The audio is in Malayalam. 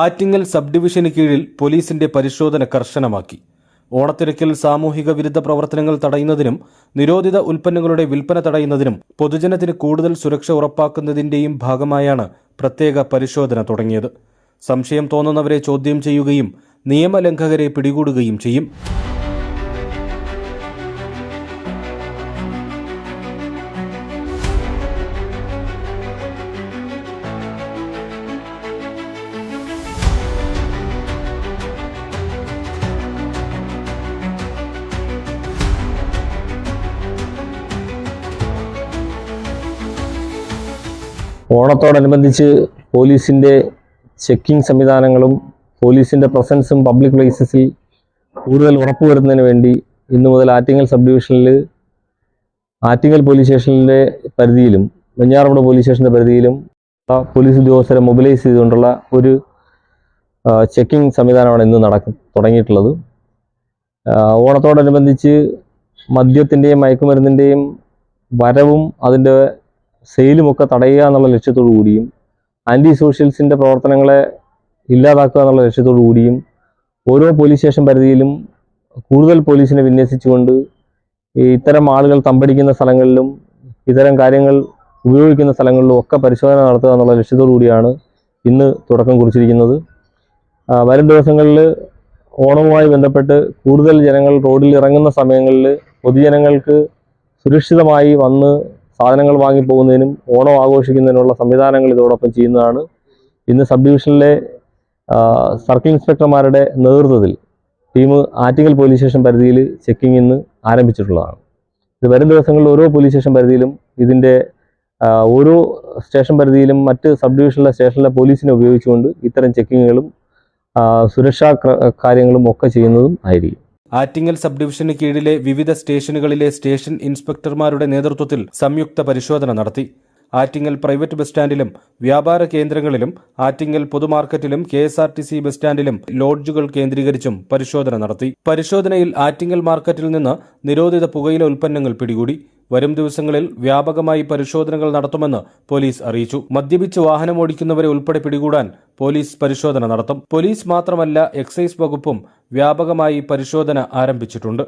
ആറ്റിങ്ങൽ സബ് ഡിവിഷന് കീഴിൽ പോലീസിന്റെ പരിശോധന കർശനമാക്കി. ഓണത്തിരക്കിൽ സാമൂഹിക വിരുദ്ധ പ്രവർത്തനങ്ങൾ തടയുന്നതിനും നിരോധിത ഉൽപ്പന്നങ്ങളുടെ വിൽപ്പന തടയുന്നതിനും പൊതുജനത്തിന് കൂടുതൽ സുരക്ഷ ഉറപ്പാക്കുന്നതിന്റെയും ഭാഗമായാണ് പ്രത്യേക പരിശോധന തുടങ്ങിയത്. സംശയം തോന്നുന്നവരെ ചോദ്യം ചെയ്യുകയും നിയമലംഘകരെ പിടികൂടുകയും ചെയ്യും. ഓണത്തോടനുബന്ധിച്ച് പോലീസിന്റെ ചെക്കിംഗ് സംവിധാനങ്ങളും പോലീസിന്റെ പ്രസൻസും പബ്ലിക് പ്ലേസസിൽ കൂടുതൽ ഉറപ്പുവരുന്നതിന് വേണ്ടി ഇന്നു മുതൽ ആറ്റിങ്ങൽ സബ് ഡിവിഷനിൽ ആറ്റിങ്ങൽ പോലീസ് സ്റ്റേഷനിലെ പരിധിയിലും വെഞ്ഞാറമൂട് പോലീസ് സ്റ്റേഷന്റെ പരിധിയിലും പോലീസ് ഉദ്യോഗസ്ഥരെ മൊബിലൈസ് ചെയ്തുകൊണ്ടുള്ള ഒരു ചെക്കിംഗ് സംവിധാനമാണ് ഇന്ന് നടക്ക തുടങ്ങിയിട്ടുള്ളത്. ഓണത്തോടനുബന്ധിച്ച് മദ്യത്തിന്റെയും മയക്കുമരുന്നിന്റെയും വരവും അതിന്റെ സെയിലുമൊക്കെ തടയുക എന്നുള്ള ലക്ഷ്യത്തോടു കൂടിയും ആന്റി സോഷ്യൽസിന്റെ പ്രവർത്തനങ്ങളെ ഇല്ലാതാക്കുക എന്നുള്ള ലക്ഷ്യത്തോടു കൂടിയും ഓരോ പോലീസ് സ്റ്റേഷൻ പരിധിയിലും കൂടുതൽ പോലീസിനെ വിന്യസിച്ചുകൊണ്ട് ഇത്തരം ആളുകൾ തമ്പടിക്കുന്ന സ്ഥലങ്ങളിലും ഇത്തരം കാര്യങ്ങൾ ഉപയോഗിക്കുന്ന സ്ഥലങ്ങളിലും ഒക്കെ പരിശോധന നടത്തുക എന്നുള്ള ലക്ഷ്യത്തോടു കൂടിയാണ് ഇന്ന് തുടക്കം കുറിച്ചിരിക്കുന്നത്. വരും ദിവസങ്ങളിൽ ഓണവുമായി ബന്ധപ്പെട്ട് കൂടുതൽ ജനങ്ങൾ റോഡിൽ ഇറങ്ങുന്ന സമയങ്ങളിൽ പൊതുജനങ്ങൾക്ക് സുരക്ഷിതമായി വന്ന് സാധനങ്ങൾ വാങ്ങിപ്പോകുന്നതിനും ഓണം ആഘോഷിക്കുന്നതിനുള്ള സംവിധാനങ്ങൾ ഇതോടൊപ്പം ചെയ്യുന്നതാണ്. ഇന്ന് സബ് ഡിവിഷനിലെ സർക്കിൾ ഇൻസ്പെക്ടർമാരുടെ നേതൃത്വത്തിൽ ടീം ആറ്റിങ്ങൽ പോലീസ് സ്റ്റേഷൻ പരിധിയിൽ ചെക്കിംഗ് ഇന്ന് ആരംഭിച്ചിട്ടുള്ളതാണ്. ഇത് വരും ദിവസങ്ങളിൽ ഓരോ പോലീസ് സ്റ്റേഷൻ പരിധിയിലും ഇതിന്റെ ഓരോ സ്റ്റേഷൻ പരിധിയിലും മറ്റ് സബ് ഡിവിഷനിലെ സ്റ്റേഷനിലെ പോലീസിനെ ഉപയോഗിച്ചുകൊണ്ട് ഇത്തരം ചെക്കിങ്ങുകളും സുരക്ഷാ ക്ര- കാര്യങ്ങളും ഒക്കെ ചെയ്യുന്നതും ആയിരിക്കും. ആറ്റിങ്ങൽ സബ് ഡിവിഷന് കീഴിലെ വിവിധ സ്റ്റേഷനുകളിലെ സ്റ്റേഷൻ ഇൻസ്പെക്ടർമാരുടെ നേതൃത്വത്തിൽ സംയുക്ത പരിശോധന നടത്തി. ആറ്റിങ്ങൽ പ്രൈവറ്റ് ബസ് സ്റ്റാൻഡിലും വ്യാപാര കേന്ദ്രങ്ങളിലും Attingal പൊതുമാർക്കറ്റിലും K S R T C bus സ്റ്റാൻഡിലും ലോഡ്ജുകൾ കേന്ദ്രീകരിച്ചും പരിശോധന നടത്തി. പരിശോധനയിൽ ആറ്റിങ്ങൽ മാർക്കറ്റിൽ നിന്ന് നിരോധിത പുകയില ഉൽപ്പന്നങ്ങൾ പിടികൂടി. വരും ദിവസങ്ങളിൽ വ്യാപകമായി പരിശോധനകൾ നടത്തുമെന്ന് പോലീസ് അറിയിച്ചു. മദ്യപിച്ച് വാഹനമോടിക്കുന്നവരെ ഉൾപ്പെടെ പിടികൂടാൻ പോലീസ് പരിശോധന നടത്തും. പോലീസ് മാത്രമല്ല എക്സൈസ് വകുപ്പും വ്യാപകമായി പരിശോധന ആരംഭിച്ചിട്ടുണ്ട്.